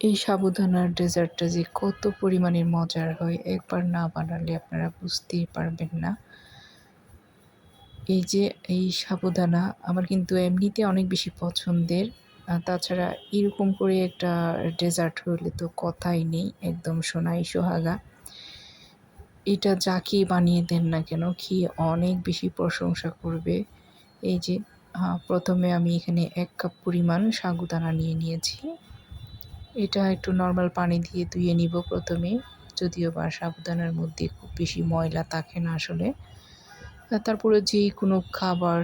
এই সাবুদানার ডেজার্টটা যে কত পরিমাণের মজার হয়, একবার না বানালে আপনারা বুঝতেই পারবেন না। এই যে এই সাবুদানা আমার কিন্তু এমনিতে অনেক বেশি পছন্দের। তাছাড়া এরকম করে একটা ডেজার্ট হলে তো কথাই নেই, একদম সোনাই সোহাগা। এটা যাকে বানিয়ে দেন না কেন খেয়ে অনেক বেশি প্রশংসা করবে। এই যে প্রথমে আমি এখানে এক কাপ পরিমাণ সাগুদানা নিয়ে নিয়েছি। এটা একটু নর্মাল পানি দিয়ে ধুয়ে নিব প্রথমে। যদিও বা সাবুদানার মধ্যে খুব বেশি ময়লা থাকে না আসলে। তারপরে যেই কোনো খাবার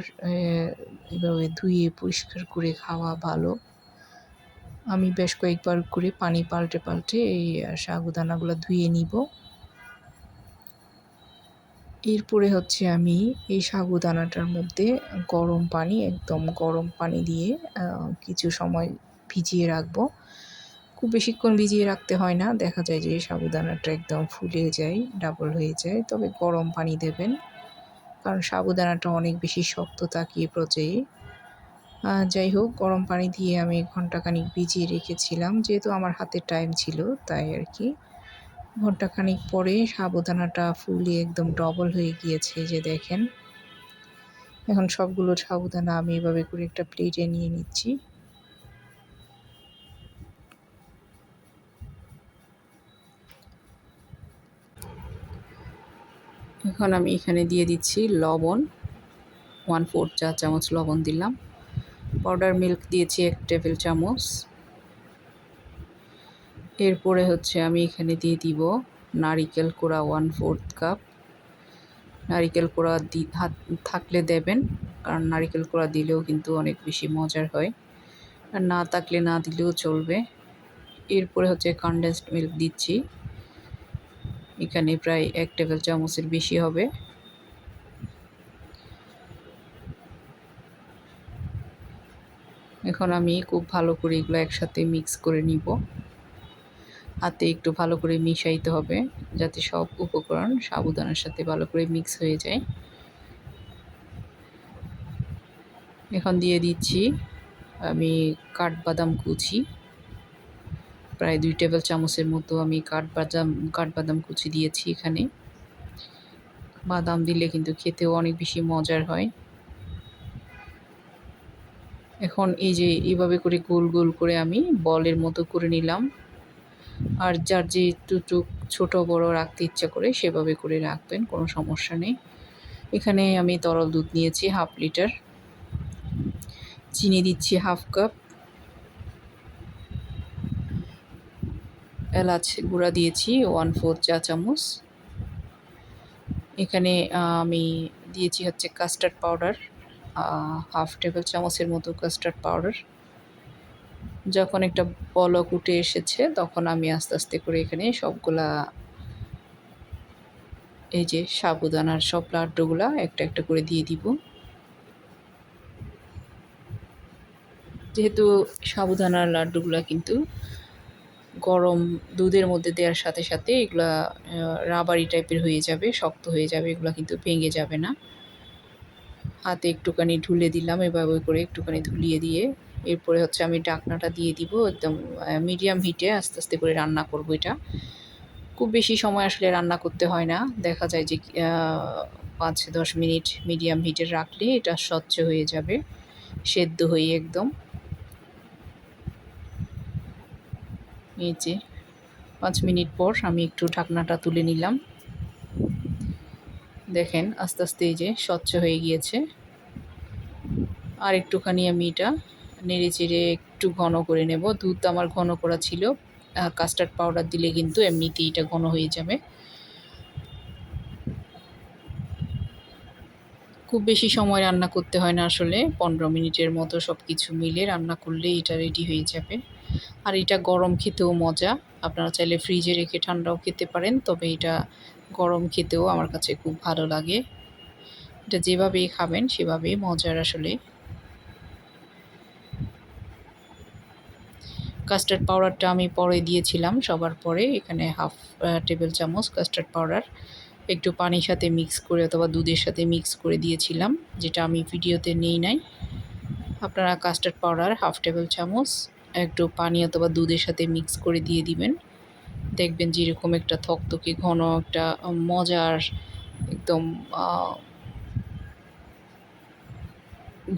এভাবে ধুয়ে পরিষ্কার করে খাওয়া ভালো। আমি বেশ কয়েকবার করে পানি পাল্টে পাল্টে এই সাগুদানাগুলো ধুয়ে নিব। এরপরে হচ্ছে আমি এই সাগুদানাটার মধ্যে গরম পানি, একদম গরম পানি দিয়ে কিছু সময় ভিজিয়ে রাখব। খুব বেশিক্ষণ ভিজিয়ে রাখতে হয় না। দেখা যায় যে সাবুদানাটা একদম ফুলে যায় ডাবল হয়ে যায়। তবে গরম পানি দেবেন, কারণ সাবুদানাটা অনেক বেশি শক্ত তাকিয়ে পচে যাই হোক, গরম পানি দিয়ে আমি ঘন্টাখানিক ভিজিয়ে রেখেছিলাম, যেহেতু আমার হাতে টাইম ছিল, তাই আর কি। ঘন্টাখানিক পরে সাবুদানাটা ফুলে একদম ডবল হয়ে গিয়েছে, যে দেখেন। এখন সবগুলো সাবুদানা আমি এভাবে করে একটা প্লেটে নিয়ে নিচ্ছি। এখন আমি এখানে দিয়ে দিচ্ছি লবণ ওয়ান ফোর চা চামচ লবণ দিলাম। পাউডার মিল্ক দিয়েছি এক টেবিল চামচ। এরপরে হচ্ছে আমি এখানে দিয়ে দিব নারিকেল কোড়া ওয়ান ফোর্থ কাপ নারিকেল কোড়া দি, হাত, থাকলে দেবেন, কারণ নারিকেল কোড়া দিলেও কিন্তু অনেক বেশি মজার হয়। আর না থাকলে না দিলেও চলবে। এরপরে হচ্ছে কনডেন্সড মিল্ক দিচ্ছি। এখানে প্রায় এক টেবিল চামচের বেশি হবে। এখন আমি খুব ভালো করে এগুলো একসাথে মিক্স করে নিব। হাতে একটু ভালো করে মিশাইতে হবে যাতে সব উপকরণ সাবুদানার সাথে ভালো করে মিক্স হয়ে যায়। এখন দিয়ে দিচ্ছি আমি কাঠবাদাম কুচি। প্রায় দুই টেবিল চামচের মতো আমি কাঠবাদাম কাঠবাদাম কুচি দিয়েছি এখানে। বাদাম দিলে কিন্তু খেতেও অনেক বেশি মজার হয়। এখন এই যে এইভাবে করে গোল গোল করে আমি বলের মতো করে নিলাম। আর যার যে একটু ছোট বড় রাখতে ইচ্ছা করে সেভাবে করে রাখবেন, কোনো সমস্যা নেই। এখানে আমি তরল দুধ নিয়েছি হাফ লিটার। চিনি দিচ্ছি হাফ কাপ। এলাচ গুঁড়া দিয়েছি ওয়ান ফোর চা চামচ। এখানে আমি দিয়েছি হচ্ছে কাস্টার্ড পাউডার হাফ টেবিল চামচের মতো কাস্টার্ড পাউডার যখন একটা বলক উঠে এসেছে, তখন আমি আস্তে আস্তে করে এখানে সবগুলা, এই যে সাবুদানার সব লাড্ডুগুলা একটা একটা করে দিয়ে দিব। যেহেতু সাবুদানার লাড্ডুগুলা কিন্তু গরম দুধের মধ্যে দেওয়ার সাথে সাথে এগুলা রাবারি টাইপের হয়ে যাবে, শক্ত হয়ে যাবে, এগুলো কিন্তু ভেঙে যাবে না। হাতে একটুখানি ঢুলে দিলাম, এভাবে করে একটুখানি ধুলিয়ে দিয়ে, এরপরে হচ্ছে আমি ডাকনাটা দিয়ে দিব, একদম মিডিয়াম হিটে আস্তে আস্তে করে রান্না করব এটা। খুব বেশি সময় আসলে রান্না করতে হয় না, দেখা যায় যে পাঁচ দশ মিনিট মিডিয়াম হিটে রাখলে এটা স্বচ্ছ হয়ে যাবে, সেদ্ধ হয়ে একদম। এই যে পাঁচ মিনিট পর আমি একটু ঢাকনাটা তুলে নিলাম। দেখেন, আস্তে আস্তে এই যে স্বচ্ছ হয়ে গিয়েছে। আর একটুখানি আমি এটা নেড়ে চেড়ে একটু ঘন করে নেব। দুধ আমার ঘন করা ছিল কাস্টার্ড পাউডার দিলে কিন্তু এমনিতেই এটা ঘন হয়ে যাবে। খুব বেশি সময় রান্না করতে হয় না আসলে, পনেরো মিনিটের মতো সব কিছু মিলে রান্না করলে এটা রেডি হয়ে যাবে। আর এটা গরম খেতেও মজা। আপনারা চাইলে ফ্রিজে রেখে ঠান্ডাও খেতে পারেন, তবে এটা গরম খেতেও আমার কাছে খুব ভালো লাগে। এটা যেভাবেই খাবেন, সেভাবেই মজার আসলে। কাস্টার্ড পাউডারটা আমি পরে দিয়েছিলাম সবার পরে, এখানে হাফ টেবিল চামচ কাস্টার্ড পাউডার একটু পানির সাথে মিক্স করে অথবা দুধের সাথে মিক্স করে দিয়েছিলাম, যেটা আমি ভিডিওতে নেই নাই। আপনারা কাস্টার্ড পাউডার হাফ টেবিল চামচ একটু পানি অথবা দুধের সাথে মিক্স করে দিয়ে দিবেন। দেখবেন যে এরকম একটা থকথকে ঘন একটা মজার একদম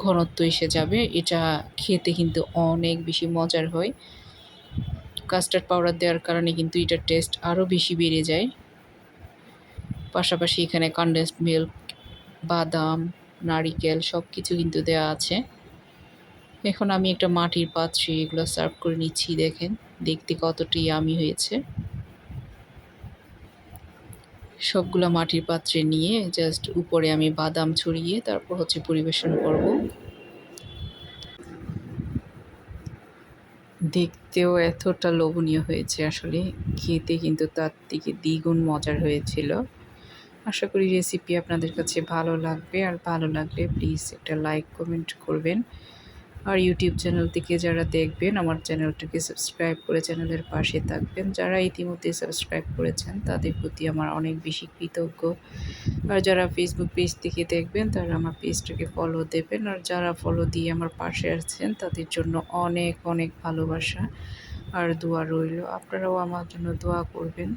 ঘনত্ব এসে যাবে। এটা খেতে কিন্তু অনেক বেশি মজার হয়। কাস্টার্ড পাউডার দেওয়ার কারণে কিন্তু এটার টেস্ট আরও বেশি বেড়ে যায়। পাশাপাশি এখানে কনডেন্সড মিল্ক বাদাম, নারিকেল সব কিছু কিন্তু দেওয়া আছে। এখন আমি একটা মাটির পাত্রে এগুলো সার্ভ করে নিচ্ছি, দেখেন। দেখতে কতটি আমি হয়েছে। সবগুলো মাটির পাত্রে নিয়ে জাস্ট উপরে আমি বাদাম ছড়িয়ে তারপর হচ্ছে পরিবেশন করব। দেখতেও এতটা লোভনীয় হয়েছে আসলে। খেতে কিন্তু তার থেকে দ্বিগুণ মজার হয়েছিল। আশা করি রেসিপি আপনাদের কাছে ভালো লাগবে। আর ভালো লাগলে প্লিজ একটা লাইক কমেন্ট করবেন। আর ইউটিউব চ্যানেল থেকে যারা দেখবেন, আমার চ্যানেলটাকে সাবস্ক্রাইব করে চ্যানেলের পাশে থাকবেন। যারা ইতিমধ্যে সাবস্ক্রাইব করেছেন, তাদের প্রতি আমার অনেক বেশি কৃতজ্ঞ। আর যারা ফেসবুক পেজ থেকে দেখবেন, তারা আমার পেজটাকে ফলো দেবেন। আর যারা ফলো দিয়ে আমার পাশে আছেন, তাদের জন্য অনেক অনেক ভালোবাসা আর দোয়া রইল। আপনারাও আমার জন্য দোয়া করবেন।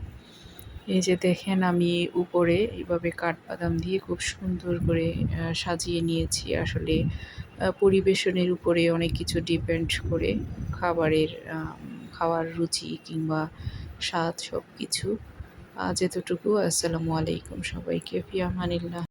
এই যে দেখেন, আমি উপরে এইভাবে কাঠবাদাম দিয়ে খুব সুন্দর করে সাজিয়ে নিয়েছি। আসলে পরিবেশনের উপরে অনেক কিছু ডিপেন্ড করে খাবারের খাওয়ার রুচি কিংবা স্বাদ সব কিছু আজ এতটুকু আসসালামু আলাইকুম সবাইকে। ফিয়ামানিল্লাহ